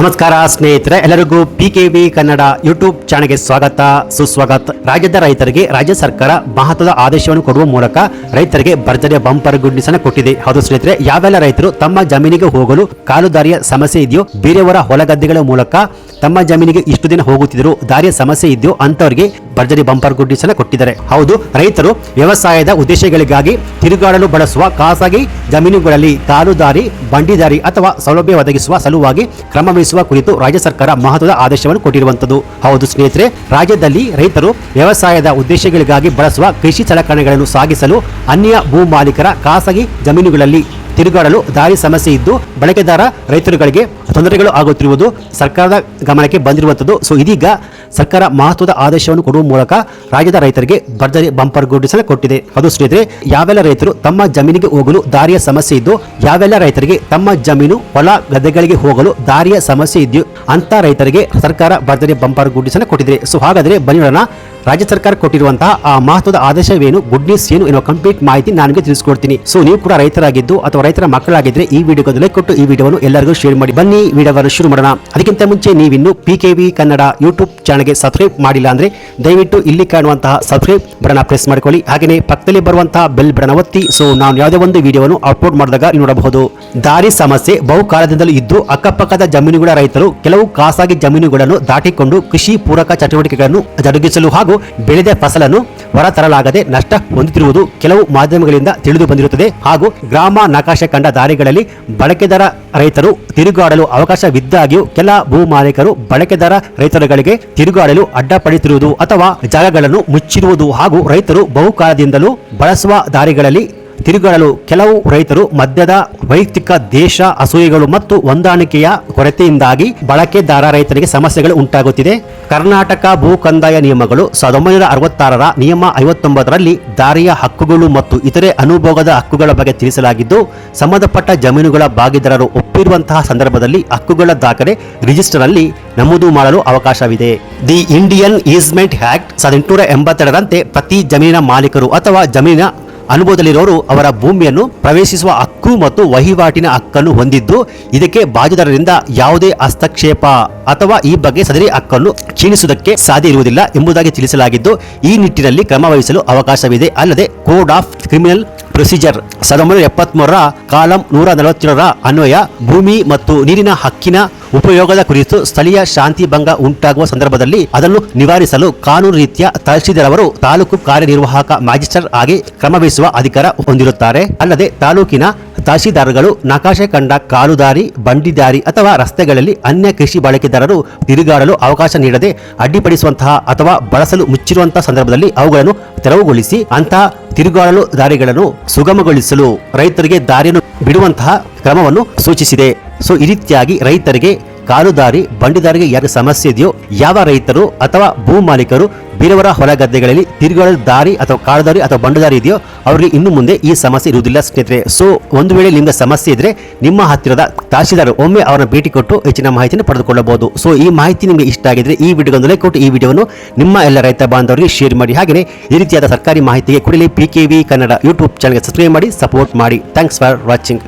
ನಮಸ್ಕಾರ ಸ್ನೇಹಿತರೆ, ಎಲ್ಲರಿಗೂ P K V Kannada YouTube ಚಾನೆಲ್ಗೆ ಸ್ವಾಗತ, ಸುಸ್ವಾಗತ. ರಾಜ್ಯದ ರೈತರಿಗೆ ರಾಜ್ಯ ಸರ್ಕಾರ ಮಹತ್ವದ ಆದೇಶವನ್ನು ಕೊಡುವ ಮೂಲಕ ರೈತರಿಗೆ ಭರ್ಜರಿಯ ಬಂಪರ್ ಗುಡ್ ಅನ್ನು ಕೊಟ್ಟಿದೆ. ಹೌದು ಸ್ನೇಹಿತರೆ, ಯಾವೆಲ್ಲ ರೈತರು ತಮ್ಮ ಜಮೀನಿಗೆ ಹೋಗಲು ಕಾಲುದಾರಿಯ ಸಮಸ್ಯೆ ಇದೆಯೋ, ಬೇರೆಯವರ ಹೊಲಗದ್ದೆಗಳ ಮೂಲಕ ತಮ್ಮ ಜಮೀನಿಗೆ ಇಷ್ಟು ದಿನ ಹೋಗುತ್ತಿದ್ರು ದಾರಿಯ ಸಮಸ್ಯೆ ಇದೆಯೋ ಅಂತವರಿಗೆ ಭರ್ಜರಿ ಬಂಪರ್ ಗುಡ್ ನ್ಯೂಸ್ ಅನ್ನು ಕೊಟ್ಟಿದ್ದಾರೆ. ಹೌದು, ರೈತರು ವ್ಯವಸಾಯದ ಉದ್ದೇಶಗಳಿಗಾಗಿ ತಿರುಗಾಡಲು ಬಳಸುವ ಖಾಸಗಿ ಜಮೀನುಗಳಲ್ಲಿ ಕಾಲುದಾರಿ ಬಂಡಿದಾರಿ ಅಥವಾ ಸೌಲಭ್ಯ ಒದಗಿಸುವ ಸಲುವಾಗಿ ಕ್ರಮ ವಹಿಸುವ ಕುರಿತು ರಾಜ್ಯ ಸರ್ಕಾರ ಮಹತ್ವದ ಆದೇಶವನ್ನು ಕೊಟ್ಟಿರುವಂತದ್ದು ಹೌದು ಸ್ನೇಹಿತರೆ, ರಾಜ್ಯದಲ್ಲಿ ರೈತರು ವ್ಯವಸಾಯದ ಉದ್ದೇಶಗಳಿಗಾಗಿ ಬಳಸುವ ಕೃಷಿ ಸಲಕರಣೆಗಳನ್ನು ಸಾಗಿಸಲು ಅನ್ಯ ಭೂ ಮಾಲೀಕರ ಖಾಸಗಿ ಜಮೀನುಗಳಲ್ಲಿ ತಿರುಗಾಡಲು ದಾರಿ ಸಮಸ್ಯೆ ಇದ್ದು, ಬಳಕೆದಾರ ರೈತರುಗಳಿಗೆ ತೊಂದರೆಗಳು ಆಗುತ್ತಿರುವುದು ಸರ್ಕಾರದ ಗಮನಕ್ಕೆ ಬಂದಿರುವಂಥದ್ದು. ಸೊ ಇದೀಗ ಸರ್ಕಾರ ಮಹತ್ವದ ಆದೇಶವನ್ನು ಕೊಡುವ ಮೂಲಕ ರಾಜ್ಯದ ರೈತರಿಗೆ ಭರ್ಜರಿ ಬಂಪರ್ ಗುಡ್ಡಿಸಲು ಕೊಟ್ಟಿದೆ. ಅದು ಸ್ನೇಹಿತರೆ, ಯಾವೆಲ್ಲ ರೈತರು ತಮ್ಮ ಜಮೀನಿಗೆ ಹೋಗಲು ದಾರಿಯ ಸಮಸ್ಯೆ ಇದ್ದು, ಯಾವೆಲ್ಲ ರೈತರಿಗೆ ತಮ್ಮ ಜಮೀನು ಹೊಲ ಗದ್ದೆಗಳಿಗೆ ಹೋಗಲು ದಾರಿಯ ಸಮಸ್ಯೆ ಇದೆಯೋ, ಅಂತ ರೈತರಿಗೆ ಸರ್ಕಾರ ಭರ್ಜರಿ ಬಂಪರ್ ಗುಡ್ಡಿಸಲು ಕೊಟ್ಟಿದೆ. ಸೊ ಹಾಗಾದರೆ ಬನ್ನಿ ನೋಡೋಣ. ರಾಜ್ಯ ಸರ್ಕಾರ ಕೊಟ್ಟಿರುವಂತಹ ಆ ಮಹತ್ವದ ಆದೇಶವೇನು ಗುಡ್ ನ್ಯೂಸ್ ಏನು ಎನ್ನುವ ಕಂಪ್ಲೀಟ್ ಮಾಹಿತಿ ನನಗೆ ತಿಳಿಸ್ಕೊಡ್ತೀನಿ. ಸೊ ನೀವು ಕೂಡ ರೈತರಾಗಿದ್ದು ಅಥವಾ ರೈತರ ಮಕ್ಕಳಾಗಿದ್ರೆ ಈ ವಿಡಿಯೋ ಲೈಕ್ ಕೊಟ್ಟು ಈ ವಿಡಿಯೋವನ್ನು ಎಲ್ಲರಿಗೂ ಶೇರ್ ಮಾಡಿ. ಬನ್ನಿ ವಿಡಿಯೋವನ್ನು ಶುರು ಮಾಡೋಣ. ಅದಕ್ಕಿಂತ ಮುಂಚೆ ನೀವಿನ್ನು P K V Kannada YouTube ಚಾನಲ್ಗೆ ಸಬ್ಸ್ಕ್ರೈಬ್ ಮಾಡಿಲ್ಲ ಅಂದ್ರೆ ದಯವಿಟ್ಟು ಇಲ್ಲಿ ಕಾಣುವಂತಹ ಸಬ್ಸ್ಕ್ರೈಬ್ ಬಟನ್ ಪ್ರೆಸ್ ಮಾಡಿಕೊಳ್ಳಿ. ಹಾಗೆಯೇ ಪಕ್ಕದಲ್ಲಿ ಬರುವಂತಹ ಬೆಲ್ ಬಟನ್ ಒತ್ತಿ. ಸೊ ನಾನು ಯಾವುದೇ ಒಂದು ವಿಡಿಯೋವನ್ನು ಅಪ್ಲೋಡ್ ಮಾಡಿದಾಗ ನೋಡಬಹುದು. ದಾರಿ ಸಮಸ್ಯೆ ಬಹುಕಾಲದಿಂದಲೂ ಇದ್ದು ಅಕ್ಕಪಕ್ಕದ ಜಮೀನುಗಳ ರೈತರು ಕೆಲವು ಖಾಸಗಿ ಜಮೀನುಗಳನ್ನು ದಾಟಿಕೊಂಡು ಕೃಷಿ ಪೂರಕ ಚಟುವಟಿಕೆಗಳನ್ನು ಜರುಗಿಸಲು ಹಾಗೂ ಬೆಳೆದ ಫಸಲನ್ನು ಹೊರತರಲಾಗದೆ ನಷ್ಟ ಹೊಂದುತ್ತಿರುವುದು ಕೆಲವು ಮಾಧ್ಯಮಗಳಿಂದ ತಿಳಿದು ಬಂದಿರುತ್ತದೆ. ಹಾಗೂ ಗ್ರಾಮ ನಕಾಶೆ ಕಂಡ ದಾರಿಗಳಲ್ಲಿ ಬಳಕೆದಾರ ರೈತರು ತಿರುಗಾಡಲು ಅವಕಾಶವಿದ್ದಾಗಿಯೂ ಕೆಲ ಭೂ ಮಾಲೀಕರು ಬಳಕೆದಾರ ರೈತರುಗಳಿಗೆ ತಿರುಗಾಡಲು ಅಡ್ಡಪಡಿಸಿರುವುದು ಅಥವಾ ಜಾಗಗಳನ್ನು ಮುಚ್ಚಿರುವುದು ಹಾಗೂ ರೈತರು ಬಹುಕಾಲದಿಂದಲೂ ಬಳಸುವ ದಾರಿಗಳಲ್ಲಿ ತಿರುಗಾಡಲು ಕೆಲವು ರೈತರು ಮದ್ಯದ ವೈಯಕ್ತಿಕ ದೇಶ ಅಸೂಯೆಗಳು ಮತ್ತು ಹೊಂದಾಣಿಕೆಯ ಕೊರತೆಯಿಂದಾಗಿ ಬಳಕೆದಾರ ರೈತರಿಗೆ ಸಮಸ್ಯೆಗಳು ಉಂಟಾಗುತ್ತಿದೆ. ಕರ್ನಾಟಕ ಭೂ ಕಂದಾಯ ನಿಯಮಗಳು ಸಾವಿರದ ಒಂಬೈನೂರ ಅರವತ್ತಾರರ ನಿಯಮ ಐವತ್ತೊಂಬತ್ತರಲ್ಲಿ ದಾರಿಯ ಹಕ್ಕುಗಳು ಮತ್ತು ಇತರೆ ಅನುಭೋಗದ ಹಕ್ಕುಗಳ ಬಗ್ಗೆ ತಿಳಿಸಲಾಗಿದ್ದು, ಸಂಬಂಧಪಟ್ಟ ಜಮೀನುಗಳ ಭಾಗಿದಾರರು ಒಪ್ಪಿರುವಂತಹ ಸಂದರ್ಭದಲ್ಲಿ ಹಕ್ಕುಗಳ ದಾಖಲೆ ರಿಜಿಸ್ಟರ್ನಲ್ಲಿ ನಮೂದು ಮಾಡಲು ಅವಕಾಶವಿದೆ. ದಿ ಇಂಡಿಯನ್ ಈಸ್ಮೆಂಟ್ ಆಕ್ಟ್ ಸಾವಿರದ ಎಂಟುನೂರ ಎಂಬತ್ತೆರಡರಂತೆ ಪ್ರತಿ ಜಮೀನಿನ ಮಾಲೀಕರು ಅಥವಾ ಜಮೀನಿನ ಅನುಭವದಲ್ಲಿರೋರು ಅವರ ಭೂಮಿಯನ್ನು ಪ್ರವೇಶಿಸುವ ಹಕ್ಕು ಮತ್ತು ವಹಿವಾಟಿನ ಹಕ್ಕನ್ನು ಹೊಂದಿದ್ದು, ಇದಕ್ಕೆ ಬಾಜುದಾರರಿಂದ ಯಾವುದೇ ಹಸ್ತಕ್ಷೇಪ ಅಥವಾ ಈ ಬಗ್ಗೆ ಸದರಿ ಹಕ್ಕನ್ನು ಕ್ಷೀಣಿಸುವುದಕ್ಕೆ ಸಾಧ್ಯ ಇರುವುದಿಲ್ಲ ಎಂಬುದಾಗಿ ತಿಳಿಸಲಾಗಿದ್ದು, ಈ ನಿಟ್ಟಿನಲ್ಲಿ ಕ್ರಮ ವಹಿಸಲು ಅವಕಾಶವಿದೆ. ಅಲ್ಲದೆ, ಕೋಡ್ ಆಫ್ ಕ್ರಿಮಿನಲ್ ಪ್ರೊಸೀಜರ್. ಸಾವಿರದ ಎಪ್ಪತ್ಮೂರರ ಕಾಲಂ ನೂರ ನಲವತ್ತೇಳರ ಅನ್ವಯ, ಭೂಮಿ ಮತ್ತು ನೀರಿನ ಹಕ್ಕಿನ ಉಪಯೋಗದ ಕುರಿತು ಸ್ಥಳೀಯ ಶಾಂತಿ ಭಂಗ ಉಂಟಾಗುವ ಸಂದರ್ಭದಲ್ಲಿ ಅದನ್ನು ನಿವಾರಿಸಲು ಕಾನೂನು ರೀತಿಯ ತಹಶೀಲ್ದಾರ್ ಅವರು ತಾಲೂಕು ಕಾರ್ಯನಿರ್ವಾಹಕ ಮ್ಯಾಜಿಸ್ಟ್ರೇಟ್ ಆಗಿ ಕ್ರಮವಹಿಸುವ ಅಧಿಕಾರ ಹೊಂದಿರುತ್ತಾರೆ. ಅಲ್ಲದೆ ತಾಲೂಕಿನ ತಹಶೀಲ್ದಾರ್ಗಳು ನಕಾಶೆ ಕಂಡ ಕಾಲುದಾರಿ, ಬಂಡಿದಾರಿ ಅಥವಾ ರಸ್ತೆಗಳಲ್ಲಿ ಅನ್ಯ ಕೃಷಿ ಬಳಕೆದಾರರು ತಿರುಗಾಡಲು ಅವಕಾಶ ನೀಡದೆ ಅಡ್ಡಿಪಡಿಸುವಂತಹ ಅಥವಾ ಬಳಸಲು ಮುಚ್ಚಿರುವಂತಹ ಸಂದರ್ಭದಲ್ಲಿ ಅವುಗಳನ್ನು ತೆರವುಗೊಳಿಸಿ ಅಂತಹ ತಿರುಗಾಡಲು ದಾರಿಗಳನ್ನು ಸುಗಮಗೊಳಿಸಲು ರೈತರಿಗೆ ದಾರಿಯನ್ನು ಬಿಡುವಂತಹ ಕ್ರಮವನ್ನು ಸೂಚಿಸಿದೆ. ಸೊ ಈ ರೀತಿಯಾಗಿ ರೈತರಿಗೆ ಕಾಲುದಾರಿ ಬಂಡಿದಾರಿಗೆ ಯಾರ ಸಮಸ್ಯೆ ಇದೆಯೋ, ಯಾವ ರೈತರು ಅಥವಾ ಭೂ ಮಾಲೀಕರು ಬೇರೆಯವರ ಹೊಲ ಗದ್ದೆಗಳಲ್ಲಿ ತಿರುಗಾಡಲು ದಾರಿ ಅಥವಾ ಕಾಲುದಾರಿ ಅಥವಾ ಬಂಡದಾರಿ ಇದೆಯೋ, ಅವರಿಗೆ ಇನ್ನು ಮುಂದೆ ಈ ಸಮಸ್ಯೆ ಇರುವುದಿಲ್ಲ ಸ್ನೇಹಿತರೆ. ಸೊ ಒಂದು ವೇಳೆ ನಿಮಗೆ ಸಮಸ್ಯೆ ಇದ್ರೆ ನಿಮ್ಮ ಹತ್ತಿರದ ತಹಶೀಲ್ದಾರ್ ಒಮ್ಮೆ ಅವರನ್ನು ಭೇಟಿ ಕೊಟ್ಟು ಹೆಚ್ಚಿನ ಮಾಹಿತಿಯನ್ನು ಪಡೆದುಕೊಳ್ಳಬಹುದು. ಸೊ ಈ ಮಾಹಿತಿ ನಿಮಗೆ ಇಷ್ಟ ಆಗಿದ್ರೆ ಈ ವಿಡಿಯೋಗೊಂದು ಲೈಕ್ ಕೊಟ್ಟು ಈ ವಿಡಿಯೋವನ್ನು ನಿಮ್ಮ ಎಲ್ಲ ರೈತ ಬಾಂಧವರಿಗೆ ಶೇರ್ ಮಾಡಿ. ಹಾಗೆಯೇ ಈ ರೀತಿಯಾದ ಸರ್ಕಾರಿ ಮಾಹಿತಿಗೆ ಕೊಡಲಿ P K V Kannada YouTube ಚಾನಲ್ಗೆ ಸಬ್ಸ್ಕ್ರೈಬ್ ಮಾಡಿ ಸಪೋರ್ಟ್ ಮಾಡಿ. Thanks for watching